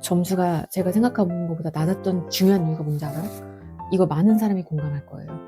점수가 제가 생각한 것보다 낮았던 중요한 이유가 뭔지 알아요? 이거 많은 사람이 공감할 거예요.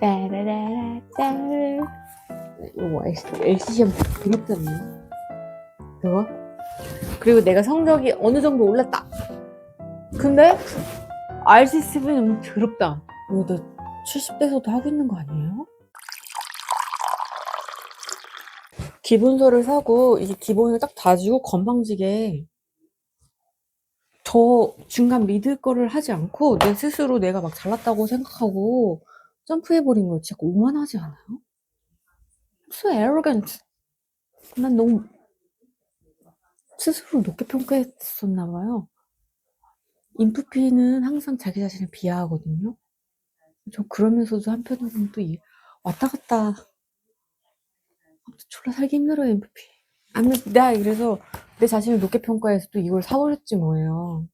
따라라라따. 이거 LC 시험 그립잖아요. 그거? 그리고 내가 성적이 어느 정도 올랐다. 근데 RC7이 너무 더럽다. 이거 너 70대서도 하고 있는 거 아니에요? 기본서를 사고 이게 기본을 딱 다지고 건방지게 저 중간 믿을 거를 하지 않고 내 스스로 내가 막 잘났다고 생각하고 점프해버린 거 진짜 오만하지 않아요? So arrogant. 난 너무 스스로 높게 평가했었나 봐요. 인프피는 항상 자기 자신을 비하하거든요. 저 그러면서도 한편으로는 또 이- 왔다 갔다 아무튼 졸라 살기 힘들어요 인프피. 아무 나 그래서 내 자신을 높게 평가해서 또 이걸 사버렸지 뭐예요.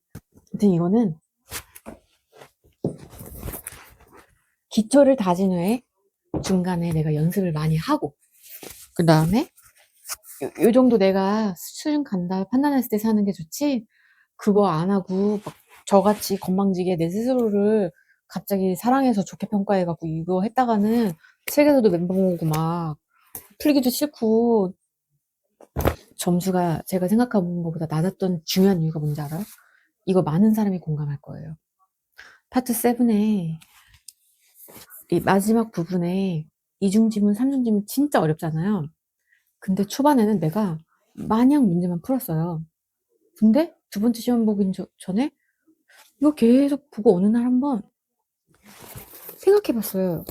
아무튼 이거는 기초를 다진 후에 중간에 내가 연습을 많이 하고 그 다음에 요, 요 정도 내가 수준 간다 판단했을 때 사는 게 좋지 그거 안 하고 막 저같이 건방지게 내 스스로를 갑자기 사랑해서 좋게 평가해갖고 이거 했다가는 책에서도 멘붕 오고 막 풀기도 싫고 점수가 제가 생각한 것보다 낮았던 중요한 이유가 뭔지 알아요? 이거 많은 사람이 공감할 거예요. 파트 7에 이 마지막 부분에 이중 지문, 삼중 지문 진짜 어렵잖아요. 근데 초반에는 내가 마냥 문제만 풀었어요. 근데 두 번째 시험 보기 저- 전에 이거 계속 보고 어느 날 한번 생각해 봤어요.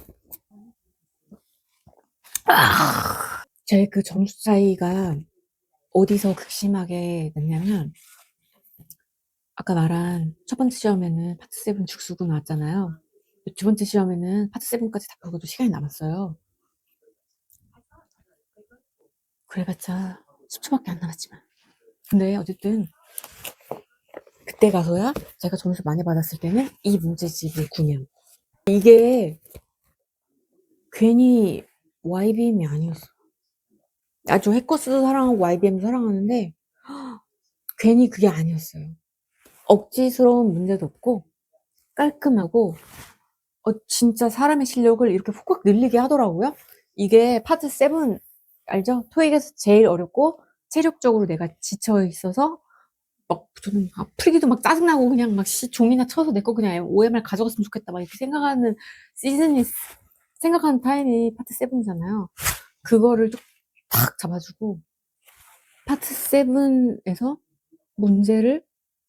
제그 점수 차이가 어디서 극심하게 났냐면 아까 말한 첫 번째 시험에는 파트 7 죽수고 나왔잖아요. 두 번째 시험에는 파트 7까지 다 보고도 시간이 남았어요. 그래봤자 10초밖에 안 남았지만. 근데 어쨌든 그때 가서야 제가 점수 많이 받았을 때는 이 문제집을 구면 이게 괜히 YBM이 아니었어. 아주 해커스도 사랑하고 YBM도 사랑하는데 괜히 그게 아니었어요. 억지스러운 문제도 없고 깔끔하고 어, 진짜 사람의 실력을 이렇게 훅훅 늘리게 하더라고요. 이게 파트 7 알죠? 토익에서 제일 어렵고 체력적으로 내가 지쳐 있어서 막 저는 아, 풀기도 막 짜증나고 그냥 막 씨, 종이나 쳐서 내 거 그냥 OMR 가져갔으면 좋겠다 막 이렇게 생각하는 시즌이 생각하는 타임이 파트 7이잖아요. 그거를 좀 탁 잡아주고 파트 7에서 문제를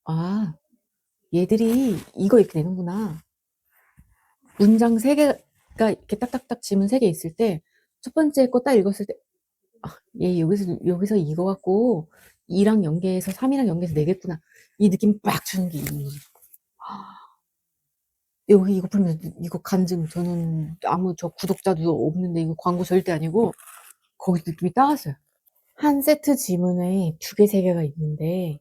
아 얘들이 이거 이렇게 내는구나. 문장 세 개가 이렇게 딱딱딱 지문 세개 있을 때 첫 번째 거 딱 읽었을 때 아, 얘 여기서 여기서 이거 갖고 2랑 연계해서 3이랑 연계해서 내겠구나. 이 느낌 빡 주는 게 이. 여기 이거 보면 이거 간증 저는 아무 저 구독자도 없는데 이거 광고 절대 아니고 거기 느낌이 딱 왔어요. 한 세트 지문에 두 개, 세 개가 있는데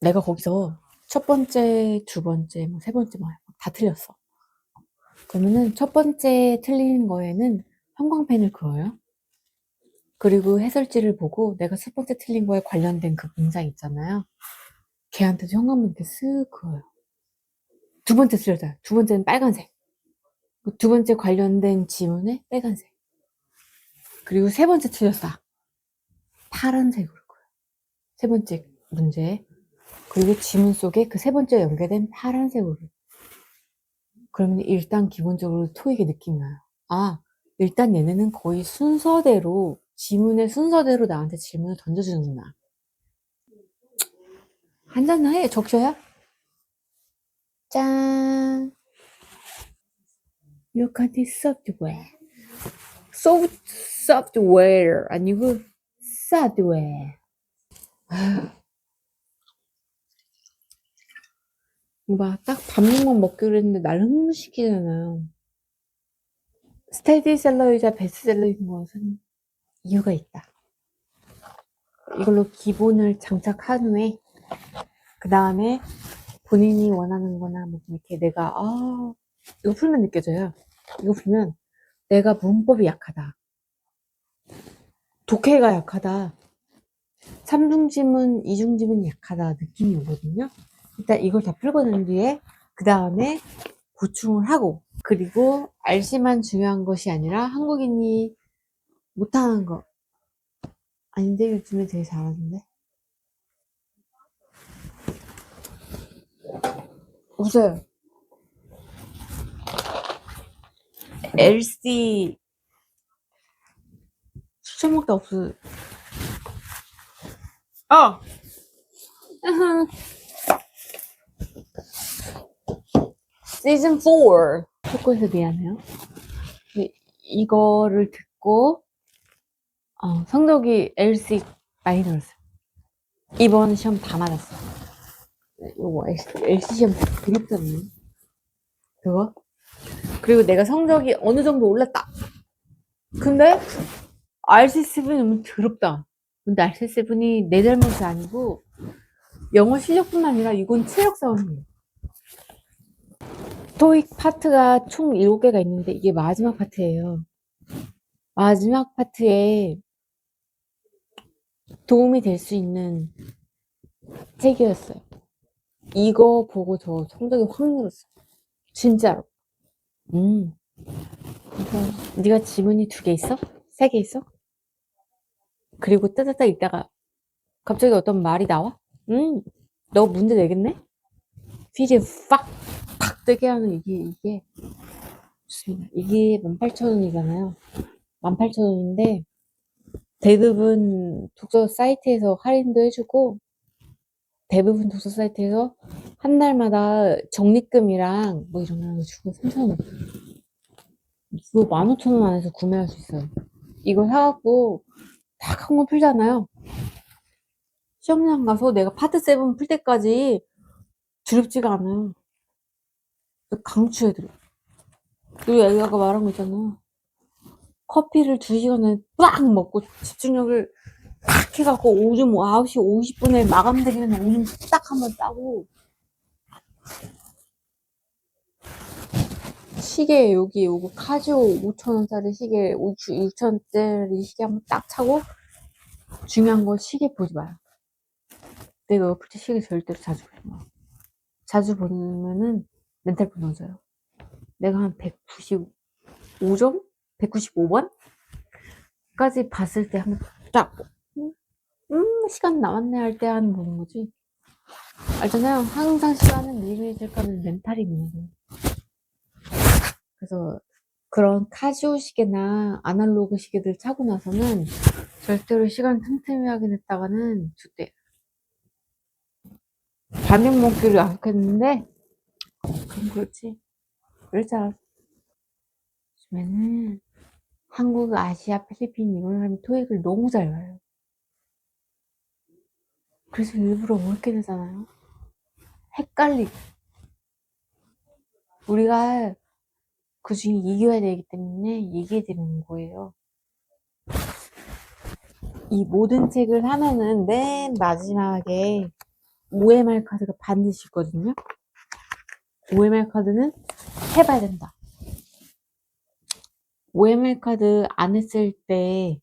내가 거기서 첫 번째, 두 번째, 뭐 세 번째 뭐다 틀렸어. 그러면은 첫 번째 틀린 거에는 형광펜을 그어요. 그리고 해설지를 보고 내가 첫 번째 틀린 거에 관련된 그 문장 있잖아요. 걔한테도 형광펜 이렇게 쓱 그어요. 두 번째 틀렸어요. 두 번째는 빨간색. 그두 번째 관련된 지문에 빨간색. 그리고 세 번째 틀렸어. 파란색으로. 세 번째 문제. 그리고 지문 속에 그 세 번째 연계된 파란색으로. 그러면 일단 기본적으로 토익의 느낌이 나요. 아, 일단 얘네는 거의 순서대로, 지문의 순서대로 나한테 질문을 던져주는구나. 한잔 해, 적셔야? 짠! Soft, software. 아니고. 봐, 딱 밥 먹만 먹기로 했는데 날 흥분시키잖아요. 스테디셀러이자 베스트셀러인 것은 이유가 있다. 이걸로 기본을 장착한 후에 그 다음에 본인이 원하는 거나 뭐 이렇게 내가 아 이거 풀면 느껴져요. 이거 풀면 내가 문법이 약하다. 독해가 약하다. 3중지문, 2중지문이 약하다 느낌이 오거든요. 일단 이걸 다 풀고 난 뒤에 그 다음에 보충을 하고 그리고 RC만 중요한 것이 아니라 한국인이 못하는 거 아닌데 요즘에 되게 잘하는데 웃어요. LC 먹다 없어. 어. 시즌 4 초코에서 미안해요. 이- 이거를 듣고 어, 성적이 LC 많이 들었어요. 이번 시험 다 맞았어. 요거 LC 시험 그립잖아요. 그거? 그리고 내가 성적이 어느 정도 올랐다. 근데 RC7이 너무 더럽다. 근데 RC7이 내 잘못이 아니고 영어 실력뿐만 아니라 이건 체력 싸움이에요. 토익 파트가 총 7개가 있는데 이게 마지막 파트예요. 마지막 파트에 도움이 될 수 있는 책이었어요. 이거 보고 저 성적이 확 늘었어요. 진짜로. 음. 이거 네가 지문이 두 개 있어? 세 개 있어? 그리고 따다닥 있다가 갑자기 어떤 말이 나와? 음, 너 문제 내겠네? 퀴즈 팍! 팍 뜨게 하는 이게, 이게, 좋습니다. 이게 18,000원이잖아요. 18,000원인데, 대부분 독서 사이트에서 할인도 해주고, 대부분 독서 사이트에서 한 달마다 적립금이랑 뭐 이런 거 주고 3,000원. 이거 15,000원 안에서 구매할 수 있어요. 이거 사갖고 딱한권 풀잖아요. 시험장 가서 내가 파트 7 풀 때까지 두렵지가 않아요. 강추해드려. 그리고 애가 말한 거 있잖아요. 커피를 2시간에 빡 먹고 집중력을 딱 해갖고 오줌 9시 50분에 마감되기는 오줌 딱 한 번 따고 시계 여기 요거 카지오 5천원짜리 시계 6천원짜리 시계 한번 딱 차고 중요한 건 시계 보지 마요. 내가 옆에 시계 절대로 자주 보지 마. 자주 보면은 멘탈 무너져요. 내가 한 195점? 195번? 까지 봤을 때 한번 딱, 음, 음, 시간 남았네 할 때 하는 거지. 알잖아요. 항상 미래에 될까는 멘탈이 무너져요. 그래서 그런 카지오 시계나 아날로그 시계들 차고 나서는 절대로 시간 틈틈이 확인했다가는 죽대요. 반영 먹기를 약속했는데 그럼 그렇지. 그럴 줄 알았어. 요즘에는 한국, 아시아, 필리핀 이런 사람이 토익을 너무 잘 봐요. 그래서 일부러 어렵게 되잖아요. 헷갈리고. 우리가 그 중에 이겨야 되기 때문에 얘기해 드리는 거예요. 이 모든 책을 하면은 맨 마지막에 OMR 카드가 반드시 있거든요. OMR 카드는 해봐야 된다. OMR 카드 안 했을 때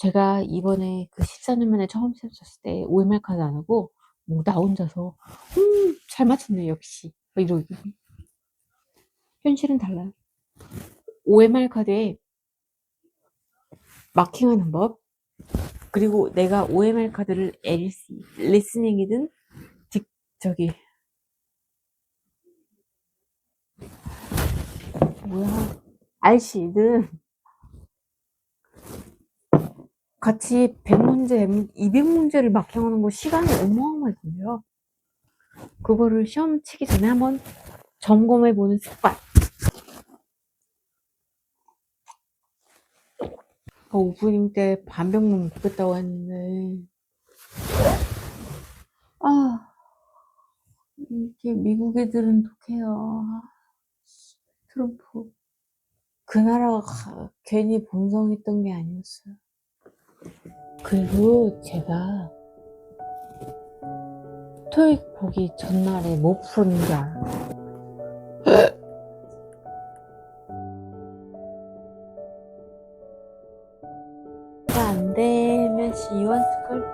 제가 이번에 그 14년 만에 처음 시험 쳤을 때 OMR 카드 안 하고 뭐 나 혼자서 음, 잘 맞췄네 역시. 뭐 이러고 현실은 달라요. OMR 카드에 마킹하는 법 그리고 내가 OMR 카드를 LC 리스닝이든 딕 저기 뭐야? RC든 같이 100문제, 200문제를 마킹하는 거 시간이 어마어마하게 걸려요. 그거를 시험 치기 전에 한번 점검해 보는 습관. 그 오프닝 때 반병만 먹겠다고 했는데, 아, 이게 미국 애들은 독해요. 트럼프. 그 나라가 가- 괜히 본성했던 게 아니었어요. 그리고 제가 토익 보기 전날에 못 푸는 게 알아요. 안 되면 시원 스쿨